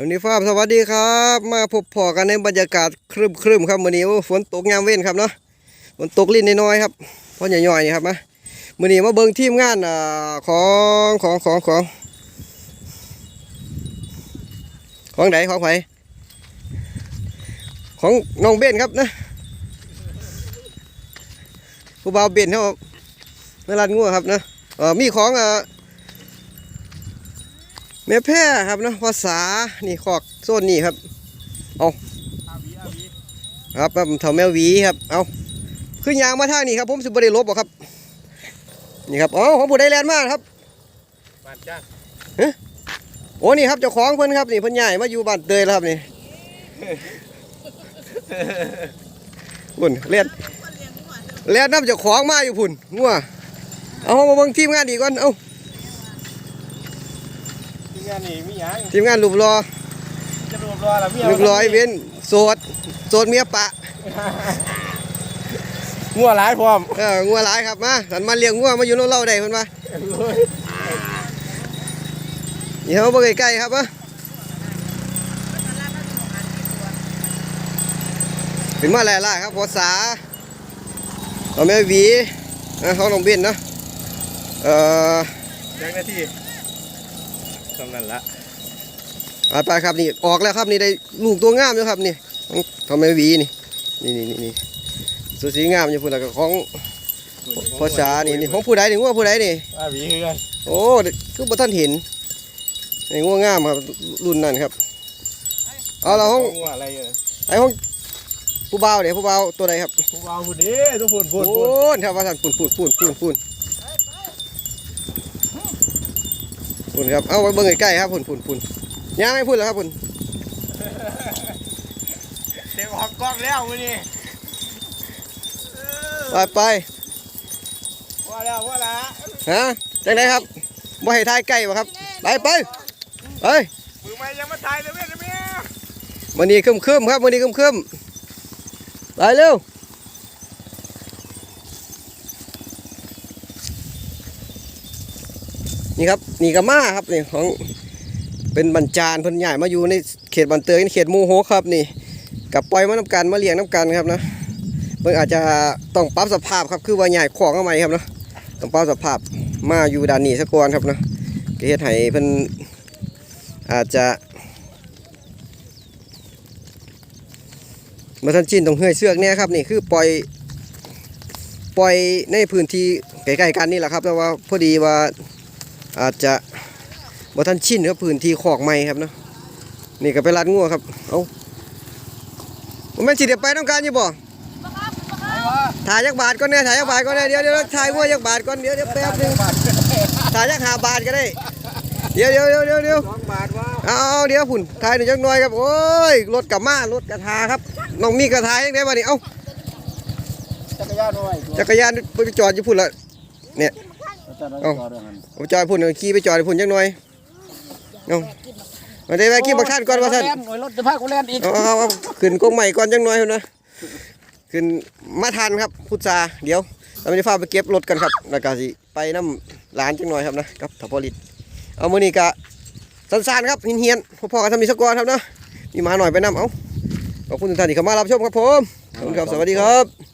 วันนี้ฟ้าสวัสดีครับ มาพบพอกันในบรรยากาศครึมครึมครับวันนี้โอ้ฝนตกยามเว้นครับเนาะฝนตกลิ้นน้อยครับเพราะใหญ่ๆนี่ครับมาวันนี้มาเบิ่งทีมงานอ่าของของของของของไหนของไผของน้องเบนครับนะผู้บ่าวเบนเขาในร้านงัวครับนะมีของอ่า แม่แพร่ครับเนาะภาษานี่คอกโซนนี่ครับเอาครับครับเถาแมวหวีครับเอาขึ้นยางมาทางนี้ครับ ผมสิบได้ลบบ่ครับ นี่ครับอ๋อของผู้ใดแลนด์มากครับบ้านจ้างโอ้นี่ครับเจ้าของเพิ่นครับนี่เพิ่นใหญ่มาอยู่บ้านเตยแล้วครับนี่พุ่นเลียนเลียนน้ำเจ้าของมาอยู่พุ่นงัวเอามาเบิ่งทีมงานดีก่อนเอา ที่งานนี่มีหยังทีมงานรูปรอจะรวบรอแล้วมีเรียบร้อยเว้นโสดโสดเมียปะงัวหลายพร้อมเอองัวหลายครับมาสันมาเลี้ยงงัวมาอยู่โน้นเล่าได้เพิ่นมานี่เฮาบ่ใกล้ๆครับมาเป็นมาหลายๆครับภาษาเอาแม่หวีเออเขาน้องเบนเนาะเอ่อยังนาที สำนั้นละไปไปครับนี่ออกแล้วครับนี่ได้ลูกตัวงามอยู่ครับนี่ของเขาแม่หวีนี่นี่นี่นี่นี่สุดสีงามอยู่พุ่นแล้วก็ของภาษานี่นี่ของผู้ใดนี่งัวผู้ใดนี่อาหวีคือกันโอ้คือบ่ท่านเห็นไอ้ง่วงงามครับรุ่นนั้นครับเอาละห้องงัวอะไรเอ่ยไอ้ห้องผู้บ่าวเดี๋ยวผู้บ่าวตัวใดครับผู้บ่าวผู้นี้ทุกคนพูพูดพูดนครับว่าท่านพูนพูนพูนพูนพูน พูนครับ เอาไว้เบิ่งใกล้ๆครับพูนพูนพูนย่างให้พูนแล้วครับพูนเต็มออกกล้องแล้วมื้อนี้ไปไปว่าแล้วว่าละฮะจังไดครับบ่ให้ทายใกล้บ่ครับ ไปไปไปมือไม่ยังมาถ่ายเลยแม่แม่มื้อนี้คึมๆครับมื้อนี้คึมๆไปเร็ว นี่ครับนี่ก็มาครับนี่ของเป็นบรรจารพิ่นใหญ่มาอยู่ในเขตบันเตยเขตมูโฮครับนี่กับปล่อยมาน้ำกันมาเลี้ยงน้ำกันครับนะเพิ่นอาจจะต้องปรับสภาพครับคือว่าใหญ่ของเอาใหม่ครับนะต้องปรับสภาพมาอยู่ด้านนี้ซะก่อนครับนาะก็เฮ็ดให้เพิ่นอาจจะมาทันชินต้องเฮือยเสือกเนี่ยครับนี่คือปล่อยปล่อยในพื้นที่ใกล้ๆกันนี่แหละครับแต่ว่าพอดีว่า อาจจะบ่ทันชินกับพื้นที่คอกใหม่ครับเนาะนี่ก็ไปรัดงัวครับเอาผมแม่นสิเดี๋ยวไปต้องการอยู่บ่ถ่ายยักบาทก่อนเนี่ยถ่ายยักบาทก่อนเนี่ยเดี๋ยวเดี๋ยวถ่ายงัวยักบาทก่อนเดี๋ยวเดี๋ยวแป๊บหนึงถ่ายยักหาบาทก็ได้ เดี๋ยวเดี๋ยวเดี๋ยวเดี๋ยวเดี๋ยวสองบาทว่าเอาเอาเดี๋ยวพุ่นถ่ายหนึ่งจักหน่อยครับโอ้ยรถกลับมารถกระทาครับน้องมีกระทายังไงบ้านี่เอ้าจักรยานด้วยจักรยานไปจอดอยู่พุ่นละเอาเอาจอดพุ่นเอาขี่ไปจอดพุ่นจักหน่อยเอามาได้แวะขี่บักท่านก่อนว่าท่านหน่วยรถจะพากูแล่นอีกเอาเอาเอาขึ้นกงใหม่ก่อนจังหน่อยพุ่นนะขึ้นมาทันครับพุทธาเดี๋ยวเราจะพาไปเก็บรถกันครับแล้วก็สิไปน้ำร้านจังหน่อยครับนะครับทัพพลิตเอามือนี้กะสั้นๆครับเฮียนๆพอๆกันทำมีสกอร์ครับนะมีหมาหน่อยไปน้ำเอาขอบคุณทุกท่านที่เข้ามารับชมครับผมขอบคุณครับสวัสดีครับ